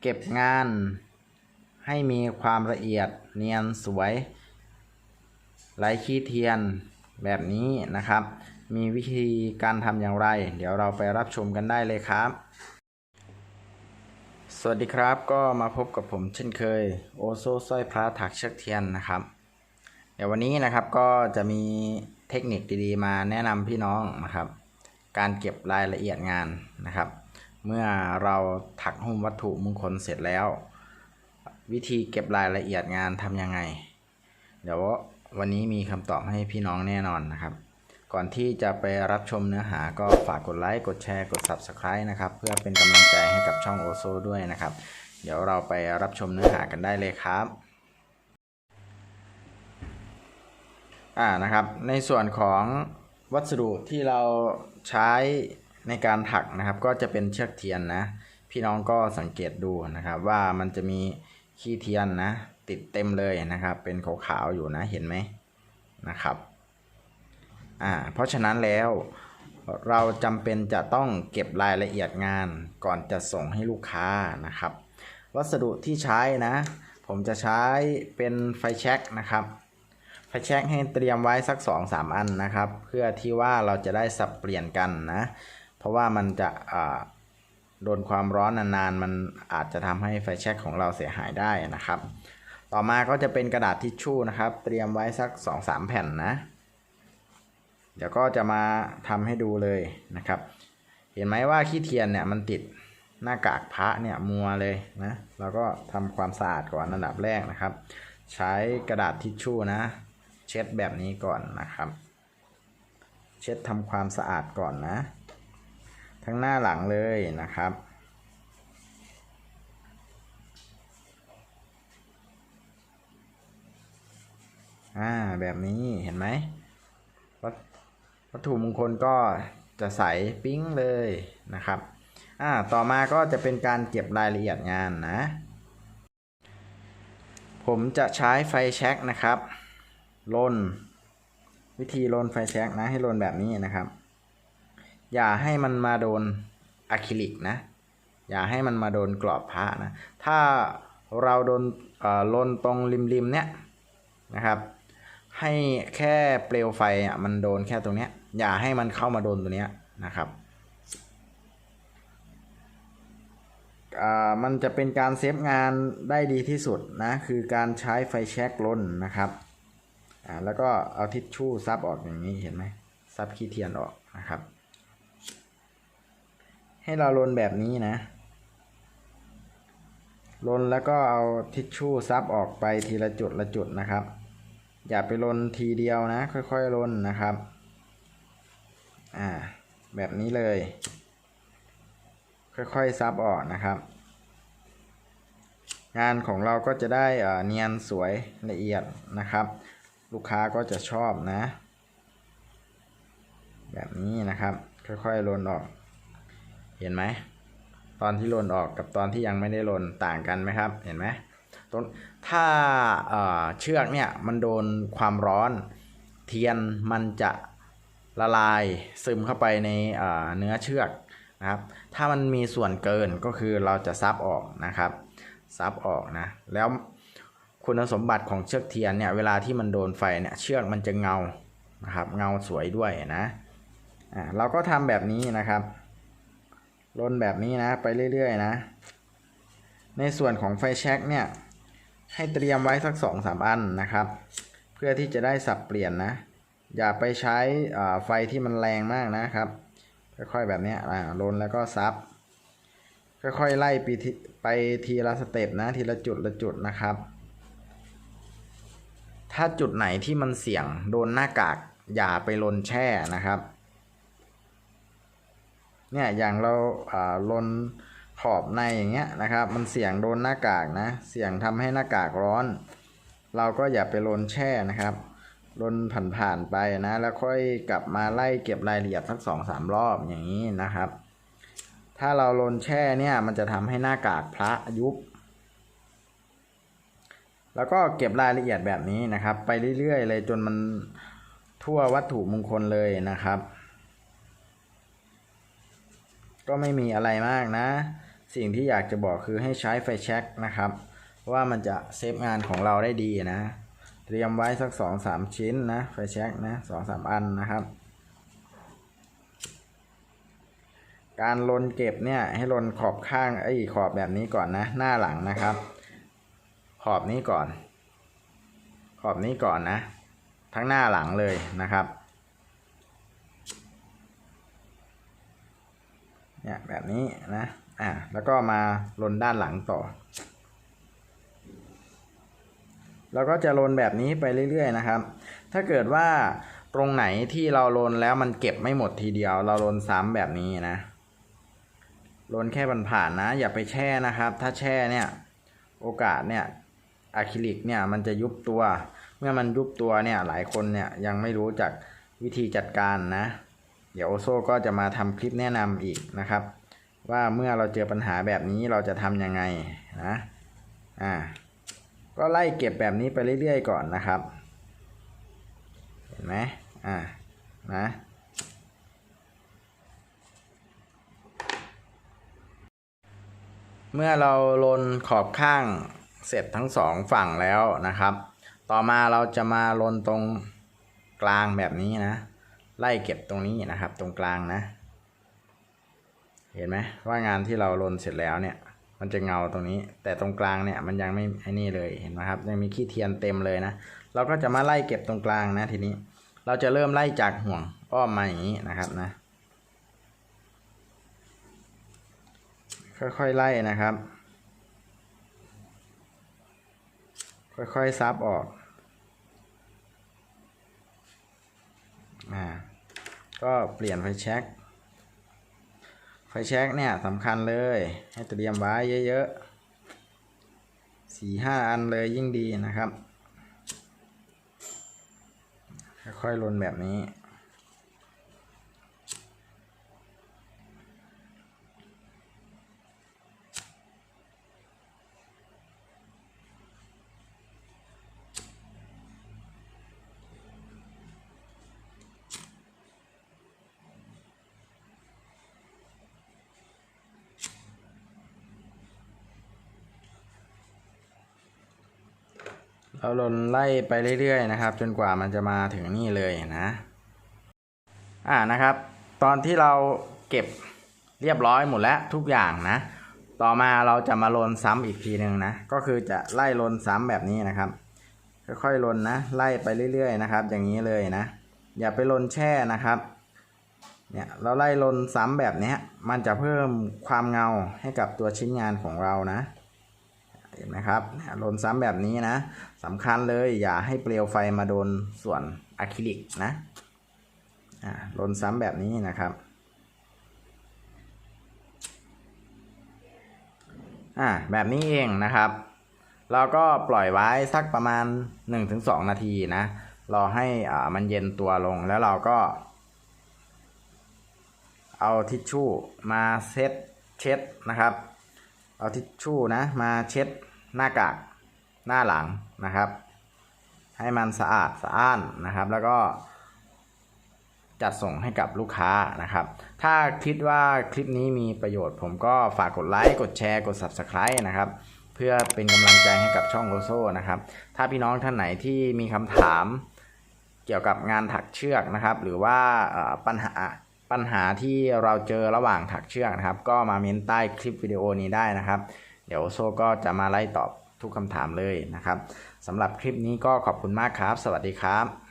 เก็บงานให้มีความละเอียดเนียนสวยไร้ขี้เทียนแบบนี้นะครับ มีวิธีการทำอย่างไร เดี๋ยวเราไปรับชมกันได้เลยครับ สวัสดีครับก็มาพบกับผมเช่นเคย โอโซสร้อยพระถักเชือกเทียนนะครับ เดี๋ยววันนี้นะครับก็จะมีเทคนิคดีๆ มาแนะนำพี่น้องนะครับ การเก็บรายละเอียดงานนะครับ เมื่อเราถักหุ้มวัตถุมงคลเสร็จแล้ว วิธีเก็บรายละเอียดงานทำยังไง เดี๋ยววันนี้มีคำตอบให้พี่น้องแน่นอนนะครับ ก่อนที่จะไปรับชมเนื้อหาก็ฝากกดไลค์ กดแชร์ กด Subscribe นะครับ เพื่อเป็นกำลังใจให้กับช่องโอโซด้วยนะครับ เดี๋ยวเราไปรับชมเนื้อหากันได้เลยครับอ่านะครับในส่วนของวัสดุที่เราใช้ ในการถักนะครับก็จะเป็นเชือกเทียนนะ พี่น้องก็สังเกตดูนะครับ ว่ามันจะมีขี้เทียนนะ ติดเต็มเลยนะครับ เป็นขาวๆอยู่นะเห็นไหมนะครับอ่าเพราะฉะนั้นแล้วเราจำเป็นจะต้องเก็บรายละเอียดงานก่อนจะส่งให้ลูกค้านะครับ วัสดุที่ใช้นะ ผมจะใช้เป็นไฟแช็กนะครับ ไฟแช็กให้เตรียมไว้สัก 2-3 อันนะครับ เพื่อที่ว่าเราจะได้สับเปลี่ยนกันนะ เพราะว่ามันจะโดนความร้อนนานๆ มันอาจจะทำให้ไฟแช็กของเราเสียหายได้นะครับ ต่อมาก็จะเป็นกระดาษทิชชู่นะครับ เตรียมไว้สัก 2-3 แผ่นนะ เดี๋ยวก็จะมาทำให้ดูเลยนะครับ เห็นไหมว่าขี้เทียนเนี่ยมันติดหน้ากากพระเนี่ยมัวเลยนะเราก็ทำความสะอาดก่อนอันดับแรกนะครับ ใช้กระดาษทิชชู่นะ เช็ดแบบนี้ก่อนนะครับ เช็ดทำความสะอาดก่อนนะ ทั้งหน้าหลังเลยนะครับ อ่าแบบนี้เห็นไหมวัตวัตถุมงคลก็จะใสปิ้งเลยนะครับ อ่า ต่อมาก็จะเป็นการเก็บรายละเอียดงานนะ ผมจะใช้ไฟแช็กนะครับลนวิธีลนไฟแช็กนะให้ลนแบบนี้นะครับ อย่าให้มันมาโดนอะคริลิกนะ อย่าให้มันมาโดนกรอบพระนะ ถ้าเราโดนลนตรงริมๆเนี้ยนะครับ ให้แค่เปลวไฟอะมันโดนแค่ตรงเนี้ย อย่าให้มันเข้ามาโดนตัวเนี้ยนะครับอ่ามันจะเป็นการเซฟงานได้ดีที่สุดนะ คือการใช้ไฟแช็กลนนะครับอ่าแล้วก็เอาทิชชู่ซับออกอย่างนี้เห็นไหมซับขี้เทียนออกนะครับ ให้เราลนแบบนี้นะลนแล้วก็เอาทิชชู่ซับออกไปทีละจุดละจุดนะครับ อย่าไปลนทีเดียวนะ ค่อยๆลนนะครับ อ่า แบบนี้เลย ค่อยๆซับออกนะครับ งานของเราก็จะได้เอ่อเนียนสวยละเอียดนะครับ ลูกค้าก็จะชอบนะ แบบนี้นะครับ ค่อยๆลนออก เห็นไหมตอนที่ลนออกกับตอนที่ยังไม่ได้ลนต่างกันไหมครับ เห็นไหมต้นถ้าเชือกเนี่ยมันโดนความร้อน เทียนมันจะละลายซึมเข้าไปในเอ่อเนื้อเชือกนะครับ ถ้ามันมีส่วนเกินก็คือเราจะซับออกนะครับซับออกนะแล้วคุณสมบัติของเชือกเทียนเนี่ยเวลาที่มันโดนไฟเนี่ยเชือกมันจะเงานะครับ เงาสวยด้วยนะอ่าเราก็ทำแบบนี้นะครับ ลนแบบนี้นะไปเรื่อยๆนะ ในส่วนของไฟแช็กเนี่ย ให้เตรียมไว้สักสองสามอันนะครับ เพื่อที่จะได้สับเปลี่ยนนะ อย่าไปใช้ไฟที่มันแรงมากนะครับ ค่อยๆแบบนี้อ่าลนแล้วก็ซับค่อยๆไล่ไปทีไปทีละสเต็ปนะทีละจุดละจุดนะครับ ถ้าจุดไหนที่มันเสี่ยงโดนหน้ากากอย่าไปลนแช่นะครับ เนี่ยอย่างเราอ่าลนขอบในอย่างเงี้ยนะครับ มันเสี่ยงโดนหน้ากากนะ เสี่ยงทำให้หน้ากากร้อน เราก็อย่าไปลนแช่นะครับลนผ่านๆไปนะ แล้วค่อยกลับมาไล่เก็บรายละเอียดสักสองสามรอบอย่างนี้นะครับ ถ้าเราลนแช่เนี่ยมันจะทำให้หน้ากากพระยุบ แล้วก็เก็บรายละเอียดแบบนี้นะครับ ไปเรื่อยๆเลยจนมันทั่ววัตถุมงคลเลยนะครับ ก็ไม่มีอะไรมากนะ สิ่งที่อยากจะบอกคือให้ใช้ไฟแช็กนะครับ ว่ามันจะเซฟงานของเราได้ดีนะ เตรียมไว้สักสองสามชิ้นนะ ไฟแช็กนะสองสามอันนะครับ การลนเก็บเนี่ยให้ลนขอบข้างไอ้ขอบแบบนี้ก่อนนะ หน้าหลังนะครับ ขอบนี้ก่อน ขอบนี้ก่อนนะ ทั้งหน้าหลังเลยนะครับ เนี่ยแบบนี้นะอะแล้วก็มาลนด้านหลังต่อเราก็จะลนแบบนี้ไปเรื่อย ๆ นะครับ ถ้าเกิดว่าตรงไหนที่เราลนแล้วมันเก็บไม่หมดทีเดียว เราลนซ้ำแบบนี้นะลนแค่ผ่านๆนะ อย่าไปแช่นะครับ ถ้าแช่เนี่ยโอกาสเนี่ยอะคริลิกเนี่ยมันจะยุบตัว เมื่อมันยุบตัวเนี่ยหลายคนเนี่ยยังไม่รู้จักวิธีจัดการนะ เดี๋ยวโอโซก็จะมาทำคลิปแนะนำอีกนะครับ ว่าเมื่อเราเจอปัญหาแบบนี้เราจะทำยังไงนะอ่าก็ไล่เก็บแบบนี้ไปเรื่อยๆก่อนนะครับ เห็นไหมอ่านะเมื่อเราลนขอบข้างเสร็จทั้งสองฝั่งแล้วนะครับ ต่อมาเราจะมาลนตรงกลางแบบนี้นะ ไล่เก็บตรงนี้นะครับ ตรงกลางนะ เห็นไหมว่างานที่เราลนเสร็จแล้วเนี่ย มันจะเงาตรงนี้ แต่ตรงกลางเนี่ยมันยังไม่ไอ้นี่เลยเห็นไหมครับ ยังมีขี้เทียนเต็มเลยนะ เราก็จะมาไล่เก็บตรงกลางนะทีนี้ เราจะเริ่มไล่จากห่วงอ้อมมาอย่างนี้นะครับนะ ค่อยๆไล่นะครับ ค่อยๆซับออกอ่า ก็เปลี่ยนไฟแช็กไฟแช็กเนี่ยสำคัญเลย ให้เตรียมไว้เยอะๆสี่ห้าอันเลยยิ่งดีนะครับ ค่อยๆลนแบบนี้ เราลนไล่ไปเรื่อยๆนะครับ จนกว่ามันจะมาถึงนี่เลยนะ อ่านะครับ ตอนที่เราเก็บเรียบร้อยหมดแล้วทุกอย่างนะ ต่อมาเราจะมาลนซ้ำอีกทีหนึ่งนะ ก็คือจะไล่ลนซ้ำแบบนี้นะครับ ค่อยๆลนนะ ไล่ไปเรื่อยๆนะครับ อย่างนี้เลยนะ อย่าไปลนแช่นะครับ เนี่ยเราไล่ลนซ้ำแบบนี้มันจะเพิ่มความเงาให้กับตัวชิ้นงานของเรานะ เห็นไหมครับลนซ้ำแบบนี้นะสำคัญเลยอย่าให้เปลวไฟมาโดนส่วนอะคริลิกนะลนซ้ำแบบนี้นะครับอ่าแบบนี้เองนะครับเราก็ปล่อยไว้สักประมาณ 1-2 นาทีนะรอให้อ่ามันเย็นตัวลงแล้วเราก็ เอาทิชชู่มาเช็ดเช็ดนะครับ เอาทิชชู่นะมาเช็ดหน้ากากหน้าหลังนะครับ ให้มันสะอาดสะอ้านนะครับ แล้วก็จัดส่งให้กับลูกค้านะครับ ถ้าคิดว่าคลิปนี้มีประโยชน์ ผมก็ฝากกดไลค์ กดแชร์ กด Subscribe นะครับ เพื่อเป็นกำลังใจให้กับช่องโลโซนะครับ ถ้าพี่น้องท่านไหนที่มีคำถามเกี่ยวกับงานถักเชือกนะครับ หรือว่าปัญหา ปัญหาที่เราเจอระหว่างถักเชือกนะครับ ก็มาเม้นใต้คลิปวิดีโอนี้ได้นะครับ เดี๋ยวโซก็จะมาไล่ตอบทุกคำถามเลยนะครับสำหรับคลิปนี้ก็ขอบคุณมากครับ สวัสดีครับ